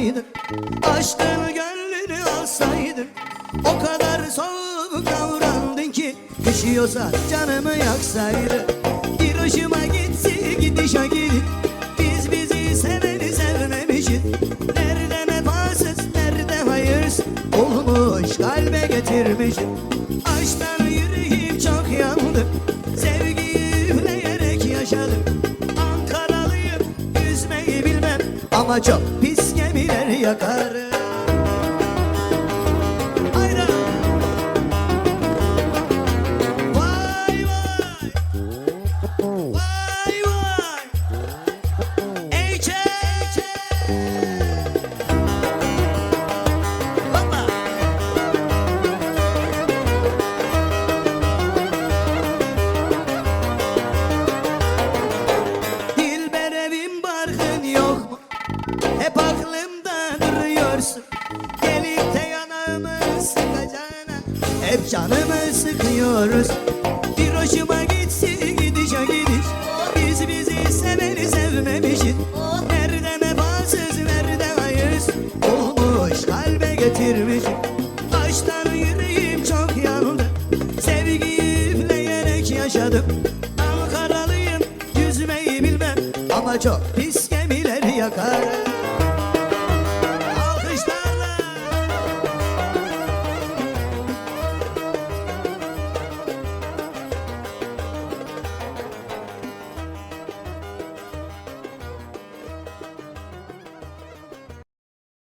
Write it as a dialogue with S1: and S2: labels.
S1: olsaydı Açtın gönlünü olsaydı O kadar soğuk davrandın ki Düşüyorsa canımı yaksaydı. Bir hoşuma gitsi gidişe gidip Biz bizi seveni sevmemişiz Nerede vefasız nerede hayırsız Olmuş kalbe getirmişiz Aşktan yüreğim çok yandı Sevgiyi üfleyerek yaşadım. Ankaralıyım üzmeyi bilmem Ama çok pis gemiler yakarım duruyorsun Gelip de yanağımı sıkacağına Hep canımı sıkıyoruz. Bir hoşuma gitsin gidişe gidiş. Biz bizi seveni sevmemişiz. Nerede vefasız nerede hayırsız Olmuş kalbe getirmiş Aşktan yüreğim çok yandı Sevgiyi üfleyerek yaşadım. Ankaralıyım yüzmeyi bilmem. Ama çok pis gemiler yakarım